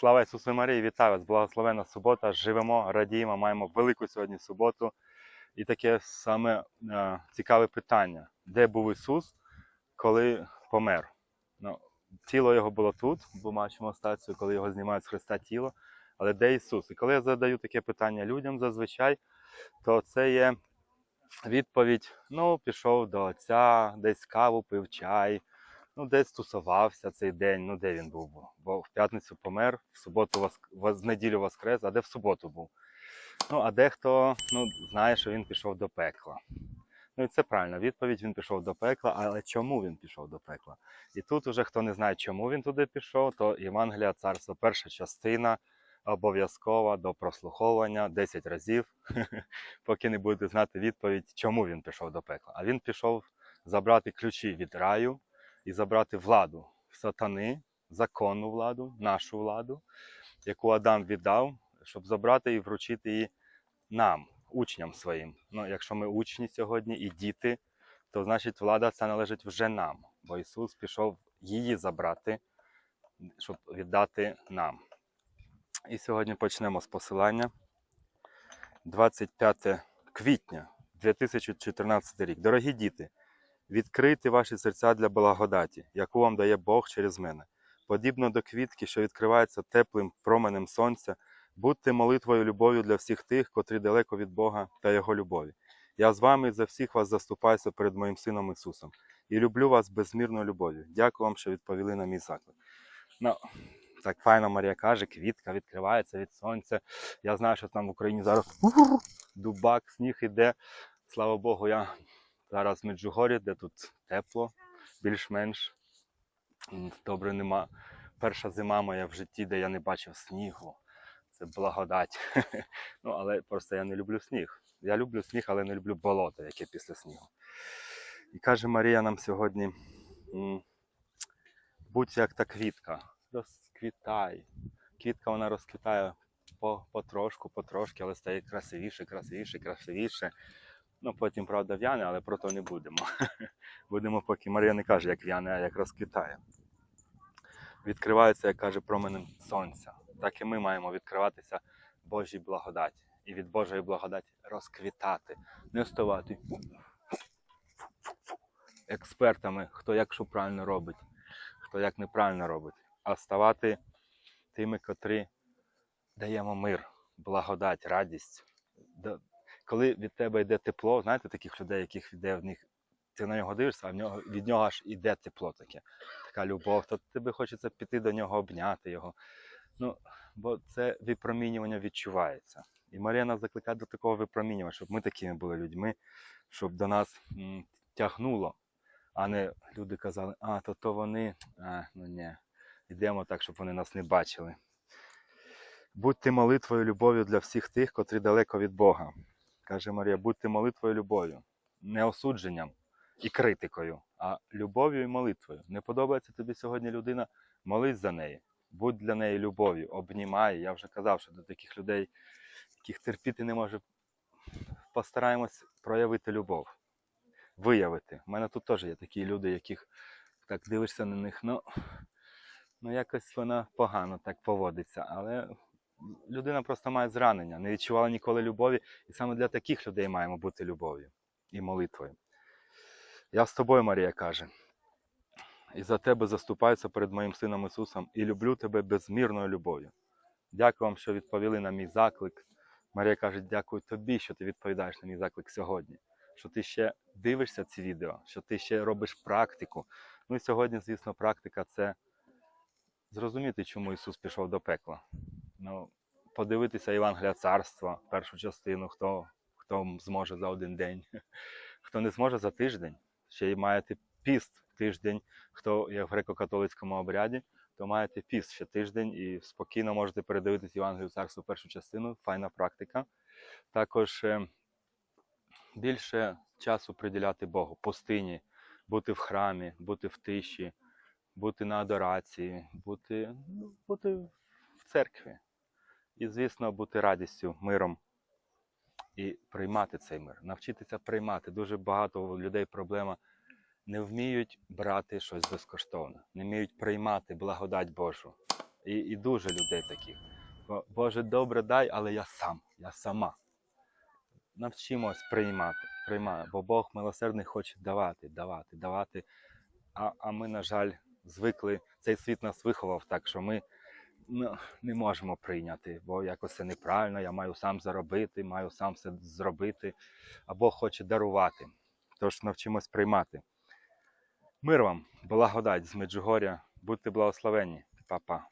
Слава Ісусу Марії, вітаю вас! Благословена субота. Живемо, радіємо, маємо велику сьогодні суботу. І таке саме е, цікаве питання: де був Ісус, коли помер? Ну, тіло його було тут, бо бачимо стацію, коли його знімають з Христа тіло. Але де Ісус? І коли я задаю таке питання людям зазвичай, то це є відповідь: ну, пішов до отця, десь каву пив чай, ну, десь тусувався цей день, ну де він був? Бо в п'ятницю помер, в суботу воск... в неділю воскрес, а де в суботу був. Ну, а дехто ну, знає, що він пішов до пекла. Ну і це правильна відповідь, він пішов до пекла, але чому він пішов до пекла? І тут уже хто не знає, чому він туди пішов, то Євангелія царства, перша частина обов'язкова до прослуховування 10 разів, поки не будете знати відповідь, чому він пішов до пекла. А він пішов забрати ключі від раю і забрати владу сатани, законну владу, нашу владу, яку Адам віддав, щоб забрати і вручити її нам, учням своїм. Ну, якщо ми учні сьогодні і діти, то значить влада ця належить вже нам, бо Ісус пішов її забрати, щоб віддати нам. І сьогодні почнемо з посилання. 25 квітня 2014 рік. Дорогі діти, відкрийте ваші серця для благодаті, яку вам дає Бог через мене. Подібно до квітки, що відкривається теплим променем сонця, будьте молитвою любов'ю для всіх тих, котрі далеко від Бога та Його любові. Я з вами за всіх вас заступаюся перед моїм сином Ісусом і люблю вас безмірною любов'ю. Дякую вам, що відповіли на мій заклик. Ну, так файно Марія каже, квітка відкривається від сонця. Я знаю, що там в Україні зараз дубак, сніг іде. Слава Богу, я зараз в Меджугорі, де тут тепло, більш-менш. Добре нема. Перша зима моя в житті, де я не бачив снігу. Це благодать. ну, але просто я не люблю сніг. Я люблю сніг, але не люблю болото, яке після снігу. І каже Марія нам сьогодні: будь як та квітка, розквітай. Квітка вона розквітає потрошку, потрошки, але стає красивіше, красивіше, красивіше. Ну, потім, правда, в'яне, але про то не будемо. будемо, поки Марія не каже, як в'яне, а як розквітає. Відкривається, як каже, променем сонця. Так і ми маємо відкриватися Божій благодаті. І від Божої благодаті розквітати, не ставати експертами, хто як що правильно робить, хто як неправильно робить, а ставати тими, котрі даємо мир, благодать, радість. Коли від тебе йде тепло, знаєте таких людей, яких йде в них, ти на нього дивишся, а в нього, від нього аж іде тепло таке, така любов, то тобі хочеться піти до нього, обняти його. Ну, бо це випромінювання відчувається. І Марія нас закликає до такого випромінювання, щоб ми такими були людьми, щоб до нас м, тягнуло, а не люди казали, а, то то вони, а, ну ні, йдемо так, щоб вони нас не бачили. Будьте молитвою любов'ю для всіх тих, котрі далеко від Бога. Каже Марія, будьте молитвою любов'ю, не осудженням і критикою, а любов'ю і молитвою. Не подобається тобі сьогодні людина, молись за неї, будь для неї любов'ю, обнімай. Я вже казав, що до таких людей, яких терпіти не може, постараємось проявити любов, виявити. У мене тут теж є такі люди, яких так дивишся на них, ну, ну якось вона погано так поводиться. Але людина просто має зранення, не відчувала ніколи любові, і саме для таких людей маємо бути любов'ю і молитвою. Я з тобою, Марія каже, і за тебе заступаюся перед моїм сином Ісусом і люблю тебе безмірною любов'ю. Дякую вам, що відповіли на мій заклик. Марія каже, дякую тобі, що ти відповідаєш на мій заклик сьогодні, що ти ще дивишся ці відео, що ти ще робиш практику. Ну і сьогодні, звісно, практика це зрозуміти, чому Ісус пішов до пекла. Ну, подивитися Євангелія царства, першу частину, хто, хто зможе за один день, хто не зможе за тиждень, ще й маєте піст тиждень, хто є в греко-католицькому обряді, то маєте піст ще тиждень і спокійно можете передивитися Євангелію царства першу частину, файна практика. Також е, більше часу приділяти Богу, пустині, бути в храмі, бути в тиші, бути на адорації, бути, ну, бути в церкві. І, звісно, бути радістю, миром і приймати цей мир, навчитися приймати. Дуже багато людей проблема не вміють брати щось безкоштовно, не вміють приймати благодать Божу. І, і дуже людей таких. Бо, Боже, добре дай, але я сам, я сама. Навчимось приймати, приймати, бо Бог милосердний хоче давати, давати, давати. А, а ми, на жаль, звикли, цей світ нас виховав так, що ми ну, не можемо прийняти, бо якось це неправильно, я маю сам заробити, маю сам все зробити, або хоче дарувати. Тож навчимось приймати. Мир вам, благодать з Меджугоря, будьте благословенні, Па-па.